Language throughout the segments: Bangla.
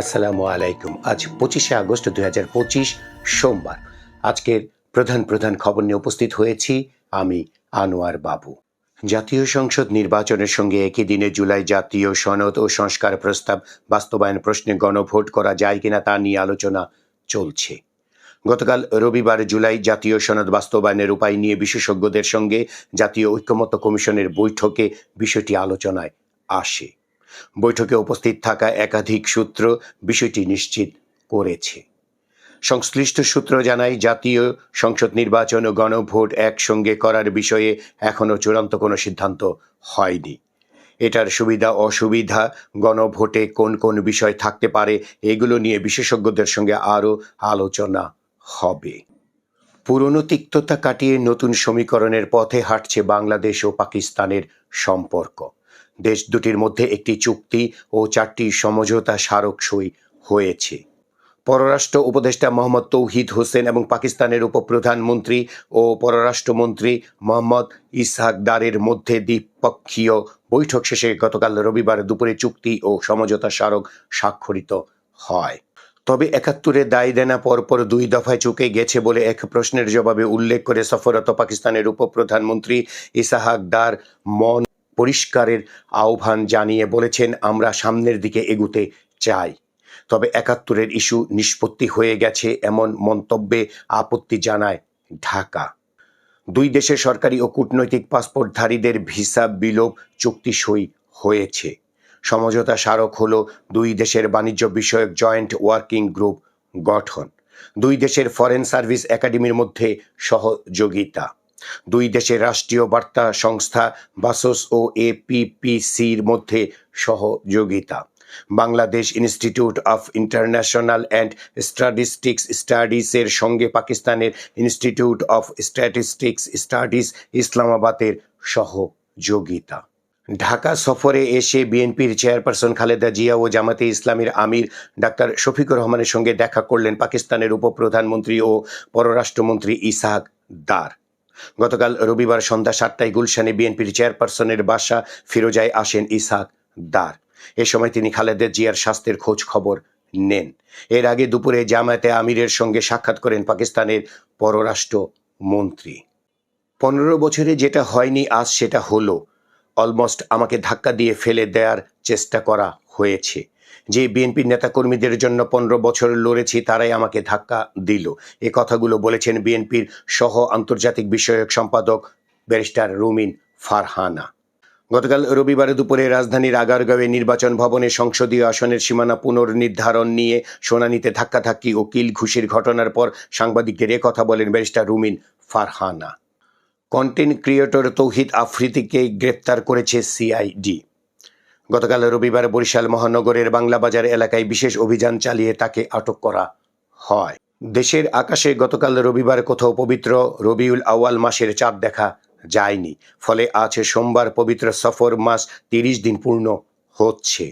আসসালামু আলাইকুম। আজ পঁচিশে আগস্ট দুই হাজার পঁচিশ সোমবার। আজকের প্রধান প্রধান খবর নিয়ে উপস্থিত হয়েছি আমি আনোয়ার বাবু। জাতীয় সংসদ নির্বাচনের সঙ্গে একই দিনে জুলাই জাতীয় সনদ ও সংস্কার প্রস্তাব বাস্তবায়ন প্রশ্নে গণভোট করা যায় কিনা তা নিয়ে আলোচনা চলছে। গতকাল রবিবার জুলাই জাতীয় সনদ বাস্তবায়নের উপায় নিয়ে বিশেষজ্ঞদের সঙ্গে জাতীয় ঐক্যমত্য কমিশনের বৈঠকে বিষয়টি আলোচনায় আসে। বৈঠকে উপস্থিত থাকা একাধিক সূত্র বিষয়টি নিশ্চিত করেছে। সংশ্লিষ্ট সূত্র জানায়, জাতীয় সংসদ নির্বাচন ও গণভোট একসঙ্গে করার বিষয়ে এখনও চূড়ান্ত কোনো সিদ্ধান্ত হয়নি। এটার সুবিধা অসুবিধা, গণভোটে কোন কোন বিষয় থাকতে পারে, এগুলো নিয়ে বিশেষজ্ঞদের সঙ্গে আরও আলোচনা হবে। পুরনো তিক্ততা কাটিয়ে নতুন সমীকরণের পথে হাঁটছে বাংলাদেশ ও পাকিস্তানের সম্পর্ক। দেশ দুটির মধ্যে একটি চুক্তি ও চারটি সমঝোতা স্মারক সই হয়েছে। পররাষ্ট্র উপদেষ্টা মোহাম্মদ তৌহিদ হোসেন এবং পাকিস্তানের উপপ্রধানমন্ত্রী ও পররাষ্ট্রমন্ত্রী মোহাম্মদ ইসহাক দারের মধ্যে দ্বিপক্ষীয় বৈঠক শেষে গতকাল রবিবার দুপুরে চুক্তি ও সমঝোতা স্মারক স্বাক্ষরিত হয়। তবে একাত্তরে দায় দেনা পরপর দুই দফায় চুকে গেছে বলে এক প্রশ্নের জবাবে উল্লেখ করে সফররত পাকিস্তানের উপপ্রধানমন্ত্রী ইসাহাক দার মন পরিষ্কারের আহ্বান জানিয়ে বলেছেন, আমরা সামনের দিকে এগুতে চাই। তবে একাত্তরের ইস্যু নিষ্পত্তি হয়ে গেছে এমন মন্তব্যে আপত্তি জানায় ঢাকা। দুই দেশের সরকারি ও কূটনৈতিক পাসপোর্টধারীদের ভিসা বিলোপ চুক্তি সই হয়েছে। সমঝোতা স্মারক হল দুই দেশের বাণিজ্য বিষয়ক জয়েন্ট ওয়ার্কিং গ্রুপ গঠন। দুই দেশের ফরেন সার্ভিস একাডেমির মধ্যে সহযোগিতা। দুই দেশের রাষ্ট্রীয় বার্তা সংস্থা বাসস ও এপিপিসির মধ্যে সহযোগিতা। Bangladesh institute of international and statistics স্টাডিজের সঙ্গে পাকিস্তানের ইনস্টিটিউট অফ স্ট্যাটিস্টিক্স স্টাডিজ ইসলামাবাদের সহযোগিতা। ঢাকা সফরে এসে বিএনপির চেয়ারপারসন খালেদা জিয়া ও জামাতে ইসলামীর আমির ডাক্তার শফিকুর রহমানের সঙ্গে দেখা করলেন পাকিস্তানের উপপ্রধানমন্ত্রী ও পররাষ্ট্রমন্ত্রী ইসাহাক দার। গতকাল রবিবার সন্ধ্যা সাতটায় গুলশানে বিএনপির চেয়ারপারসনের বাসা ফিরোজায় আসেন ইসাহাক দার। এ সময় তিনি খালেদা জিয়ার স্বাস্থ্যের খোঁজ খবর নেন। এর আগে দুপুরে জামায়াতে আমিরের সঙ্গে সাক্ষাৎ করেন পাকিস্তানের পররাষ্ট্র মন্ত্রী পনেরো বছরে যেটা হয়নি, আজ সেটা হলো। অলমোস্ট আমাকে ধাক্কা দিয়ে ফেলে দেওয়ার চেষ্টা করা হয়েছে। যে বিএনপির নেতাকর্মীদের জন্য পনেরো বছর লড়েছি, তারাই আমাকে ধাক্কা দিল। এ কথাগুলো বলেছেন বিএনপির সহ আন্তর্জাতিক বিষয়ক সম্পাদক ব্যারিস্টার রুমিন ফারহানা। গতকাল রবিবার দুপুরে রাজধানীর আগারগাঁওয়ে নির্বাচন ভবনে সংসদীয় আসনের সীমানা পুনর্নির্ধারণ নিয়ে শুনানিতে ধাক্কাধাক্কি ও কিল ঘুষির ঘটনার পর সাংবাদিকদের কথা বলেন barrister Rumin Farhana. Content creator Tauhid আফ্রিদিকে গ্রেপ্তার করেছে সিআইডি। গতকাল রবিবার বরিশাল মহানগরের বাংলাবাজার এলাকায় বিশেষ অভিযান চালিয়ে তাকে আটক করা হয়। দেশের আকাশে গতকাল রবিবার কোথাও পবিত্র রবিউল আওয়াল মাসের চাঁদ দেখা যায়নি। ফলে আজ সোমবার পবিত্র সফর মাস তিরিশ দিন পূর্ণ হচ্ছে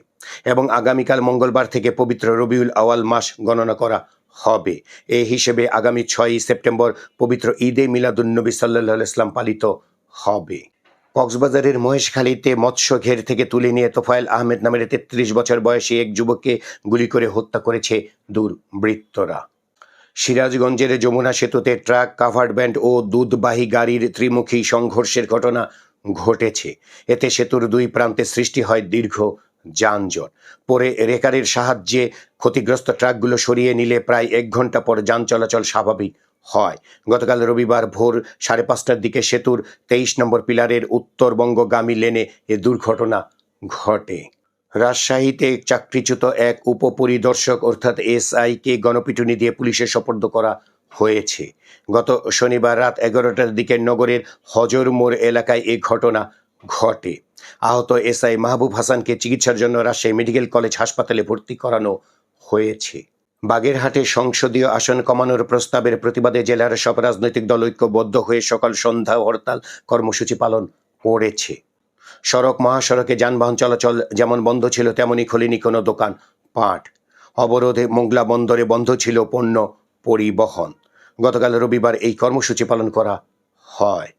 এবং আগামীকাল মঙ্গলবার থেকে পবিত্র রবিউল আওয়াল মাস গণনা করা হবে। এই হিসেবে আগামী ছয়ই সেপ্টেম্বর পবিত্র ঈদে মিলাদুন্নবী সাল্লাহ ইসলাম পালিত হবে। কক্সবাজারের মহেশখালীতে মৎস্য ঘের থেকে তুলে নিয়ে তোফায়েল আহমেদ নামের তেত্রিশ বছর বয়সী এক যুবককে গুলি করে হত্যা করেছে দুর্বৃত্তরা। সিরাজগঞ্জের যমুনা সেতুতে ট্রাক, কাভার্ড ব্যান্ড ও দুধবাহী গাড়ির ত্রিমুখী সংঘর্ষের ঘটনা ঘটেছে। এতে সেতুর দুই প্রান্তে সৃষ্টি হয় দীর্ঘ যানজট। পরে রেকারের সাহায্যে ক্ষতিগ্রস্ত ট্রাকগুলো সরিয়ে নিলে প্রায় এক ঘণ্টা পর যান চলাচল স্বাভাবিক হয়। গতকাল রবিবার ভোর সাড়ে পাঁচটার দিকে সেতুর তেইশ নম্বর পিলারের উত্তরবঙ্গগামী লেনে এ দুর্ঘটনা ঘটে। রাজশাহীতে চাকরিচ্যুত এক উপপরিদর্শক অর্থাৎ এসআইকে গণপিটুনি দিয়ে পুলিশে সোপর্দ করা হয়েছে। গত শনিবার রাত এগারোটার দিকে নগরের হজর মোড় এলাকায় এ ঘটনা ঘটে। আহত এসআই মাহবুব হাসানকে চিকিৎসার জন্য রাজশাহী মেডিকেল কলেজ হাসপাতালে ভর্তি করানো হয়েছে। বাগেরহাটে সংসদীয় আসন কমানোর প্রস্তাবের প্রতিবাদে জেলার সব রাজনৈতিক দল ঐক্যবদ্ধ হয়ে সকাল সন্ধ্যা হরতাল কর্মসূচি পালন করেছে। সড়ক মহাসড়কে যানবাহন চলাচল যেমন বন্ধ ছিল তেমনই খোলেনি কোনো দোকান পাট। অবরোধে মোংলা বন্দরে বন্ধ ছিল পণ্য পরিবহন। গতকাল রবিবার এই কর্মসূচি পালন করা হয়।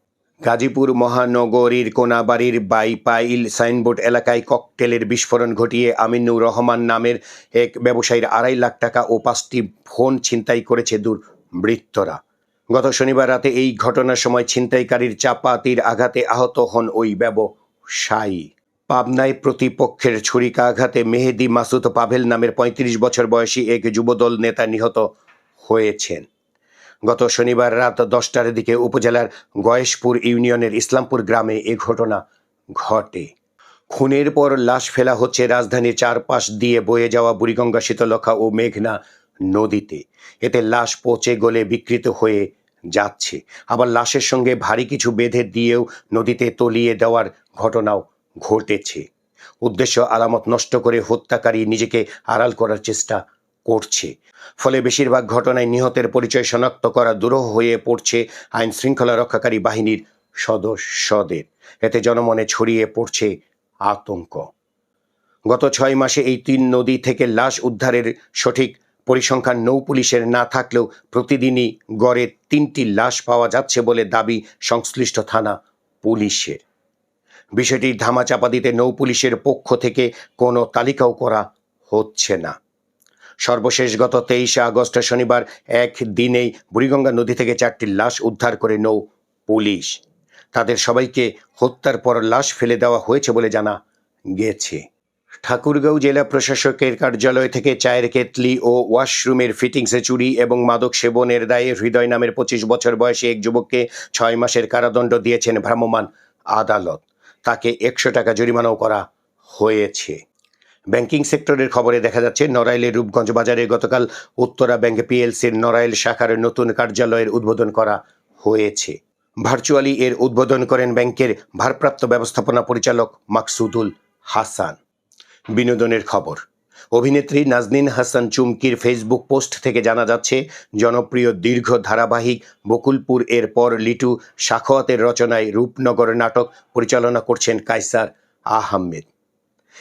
গাজীপুর মহানগরীর কোনাবাড়ির বাইপাইল সাইনবোর্ড এলাকায় ককটেলের বিস্ফোরণ ঘটিয়ে আমিনুর রহমান নামের এক ব্যবসায়ীর আড়াই লাখ টাকা ও পাঁচটি ফোন ছিনতাই করেছে দুর্বৃত্তরা। গত শনিবার রাতে এই ঘটনার সময় ছিনতাইকারীর চাপাতির আঘাতে আহত হন ওই ব্যবসায়ী। পাবনায় প্রতিপক্ষের ছুরিকাঘাতে মেহেদি মাসুদ পাভেল নামের পঁয়ত্রিশ বছর বয়সী এক যুবদল নেতা নিহত হয়েছেন। গত শনিবার রাত দশটার দিকে উপজেলার গয়েশপুর ইউনিয়নের ইসলামপুর গ্রামে এ ঘটনা ঘটে। খুনের পর লাশ ফেলা হচ্ছে রাজধানীর চারপাশ দিয়ে বয়ে যাওয়া বুড়িগঙ্গা শীতলক্ষা ও মেঘনা নদীতে। এতে লাশ পচে গলে বিকৃত হয়ে যাচ্ছে। আবার লাশের সঙ্গে ভারী কিছু বেঁধে দিয়েও নদীতে তলিয়ে দেওয়ার ঘটনাও ঘটেছে। উদ্দেশ্য আলামত নষ্ট করে হত্যাকারী নিজেকে আড়াল করার চেষ্টা করছে। ফলে বেশিরভাগ ঘটনায় নিহতের পরিচয় শনাক্ত করা দুরূহ হয়ে পড়ছে আইন শৃঙ্খলা রক্ষাকারী বাহিনীর সদস্যদের। এতে জনমনে ছড়িয়ে পড়ছে আতঙ্ক। গত ছয় মাসে এই তিন নদী থেকে লাশ উদ্ধারের সঠিক পরিসংখ্যান নৌ পুলিশের না থাকলেও প্রতিদিনই গড়ে তিনটি লাশ পাওয়া যাচ্ছে বলে দাবি সংশ্লিষ্ট থানা পুলিশের। বিষয়টি ধামাচাপা দিতে নৌ পুলিশের পক্ষ থেকে কোনো তালিকাও করা হচ্ছে না। সর্বশেষ গত তেইশে আগস্ট শনিবার এক দিনেই বুড়িগঙ্গা নদী থেকে চারটি লাশ উদ্ধার করে নৌ পুলিশ। তাদের সবাইকে হত্যার পর লাশ ফেলে দেওয়া হয়েছে বলে জানা গেছে। ঠাকুরগাঁও জেলা প্রশাসকের কার্যালয় থেকে চায়ের কেতলি ও ওয়াশরুমের ফিটিংসে চুরি এবং মাদক সেবনের দায়ে হৃদয় নামের পঁচিশ বছর বয়সী এক যুবককে ছয় মাসের কারাদণ্ড দিয়েছেন ভ্রাম্যমাণ আদালত। তাকে একশো টাকা জরিমানাও করা হয়েছে। ব্যাংকিং সেক্টরের খবরে দেখা যাচ্ছে, নড়াইলের রূপগঞ্জ বাজারে গতকাল উত্তরা ব্যাংক পিএলসির নড়াইল শাখার নতুন কার্যালয়ের উদ্বোধন করা হয়েছে। ভার্চুয়ালি এর উদ্বোধন করেন ব্যাংকের ভারপ্রাপ্ত ব্যবস্থাপনা পরিচালক মাকসুদুল হাসান। বিনোদনের খবর, অভিনেত্রী নাজনীন হাসান চুমকির ফেসবুক পোস্ট থেকে জানা যাচ্ছে, জনপ্রিয় দীর্ঘ ধারাবাহিক বকুলপুর এর পর লিটু সাখোয়াতের রচনায় রূপনগর নাটক পরিচালনা করছেন কাইসার আহমেদ।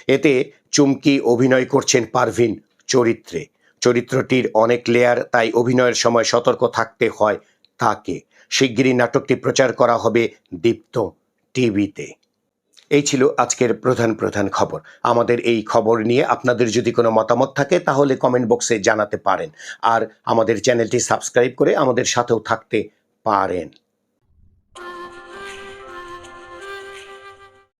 এতে চুমকি অভিনয় করছেন পারভিন চরিত্রে। চরিত্রটির অনেক লেয়ার তাই অভিনয়ের সময় সতর্ক থাকতে হয় তাকে। শিগগিরই নাটকটি প্রচার করা হবে দীপ্ত টিভিতে। এই ছিল আজকের প্রধান প্রধান খবর। আমাদের এই খবর নিয়ে আপনাদের যদি কোনো মতামত থাকে তাহলে কমেন্ট বক্সে জানাতে পারেন। আর আমাদের চ্যানেলটি সাবস্ক্রাইব করে আমাদের সাথেও থাকতে পারেন।